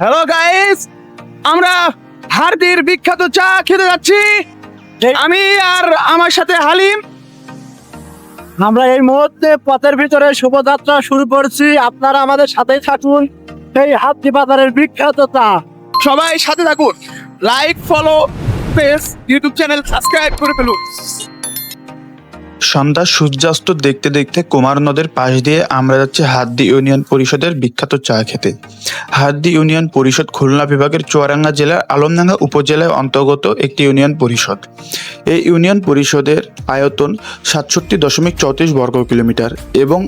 Hello guys আমরা হারদির বিখ্যাত চা খেতে যাচ্ছি। আমি আর আমার সাথে হালিম। আমরা এই মুহূর্তে পথের ভিতরে শুভযাত্রা শুরু করছি। আপনারা আমাদের সাথেই থাকুন। সেই হাতি বাজারের বিখ্যাত চা। সবাই সাথে থাকুন। Like follow page YouTube channel subscribe করে ফেলুন। সন্ধ্যা সূর্যাস্ত দেখতে দেখতে কুমার নদের পাশ দিয়ে আমরা যাচ্ছি হাদ্দি ইউনিয়ন পরিষদের বিখ্যাত চা খেতে। হাদ্দি ইউনিয়ন পরিষদ খুলনা বিভাগের চুয়ারাঙ্গা জেলার আলমডাঙ্গা উপজেলায় অন্তর্গত একটি ইউনিয়ন পরিষদ। এই ইউনিয়ন পরিষদের আয়তন সাতষট্টি দশমিক চৌত্রিশ বর্গ কিলোমিটার এবং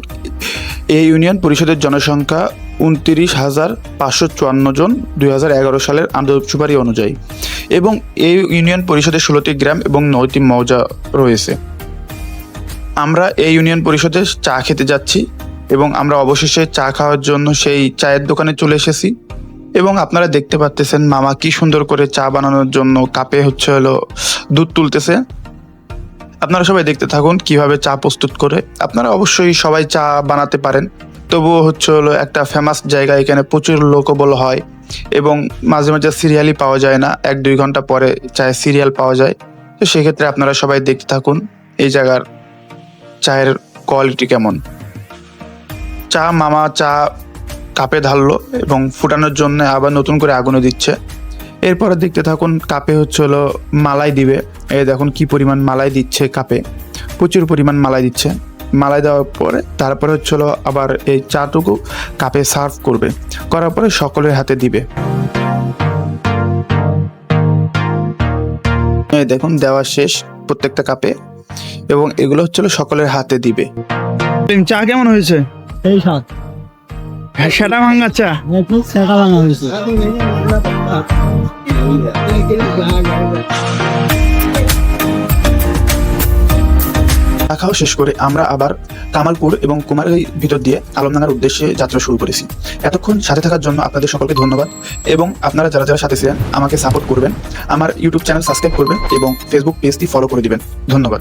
এই ইউনিয়ন পরিষদের জনসংখ্যা উনত্রিশ হাজার পাঁচশো চুয়ান্ন জন দুই হাজার এগারো সালের আন্দোলন অনুযায়ী। এবং এই ইউনিয়ন পরিষদের ষোলোটি গ্রাম এবং নয়টি মৌজা রয়েছে। আমরা এই ইউনিয়ন পরিষদে চা খেতে যাচ্ছি এবং আমরা অবশেষে চা খাওয়ার জন্য সেই চায়ের দোকানে চলে এসেছি। এবং আপনারা দেখতে পাচ্তেছেন মামা কি সুন্দর করে চা বানানোর জন্য কাপে হচ্ছে হলো দুধ তুলতেছে। আপনারা সবাই দেখতে থাকুন কীভাবে চা প্রস্তুত করে। আপনারা অবশ্যই সবাই চা বানাতে পারেন। তবুও হচ্ছে হলো একটা ফেমাস জায়গা এখানে প্রচুর লোকবল হয় এবং মাঝে মাঝে সিরিয়ালই পাওয়া যায় না। এক দুই ঘণ্টা পরে চায়ের সিরিয়াল পাওয়া যায়। তো সেক্ষেত্রে আপনারা সবাই দেখতে থাকুন। এই জায়গার চায়ের কোয়ালিটি কেমন? চা মামা চা কাপে ঢাললো এবং ফুটানোর জন্য আবার নতুন করে আগুনে দিচ্ছে। এরপরে দেখতে থাকুন, কাপে হচ্ছে হলো মালাই দিবে। এ দেখুন কি পরিমাণ মালাই দিচ্ছে কাপে। প্রচুর পরিমাণ মালাই দিচ্ছে। মালাই দেওয়ার পরে তারপরে হচ্ছে হলো আবার এই চাটুকু কাপে সার্ভ করবে। করার পরে সকলের হাতে দিবে। দেখুন, দেওয়া শেষ প্রত্যেকটা কাপে। এবং এগুলো হচ্ছে হলো সকলের হাতে দিবে। চা কেমন হয়েছে? এই সাত হ্যাঁ, সেটা ভাঙ্গা চা। সেকা বানা হয়েছে। খাওয়া শেষ করে আমরা আবার কামালপুর এবং কুমারের ভিতর দিয়ে আলমডাঙ্গার উদ্দেশ্যে যাত্রা শুরু করেছি। এতক্ষণ সাথে থাকার জন্য আপনাদের সকলকে ধন্যবাদ এবং আপনারা যারা যারা সাথে ছিলেন আমাকে সাপোর্ট করবেন। আমার ইউটিউব চ্যানেল সাবস্ক্রাইব করবেন এবং ফেসবুক পেজটি ফলো করে দিবেন। ধন্যবাদ।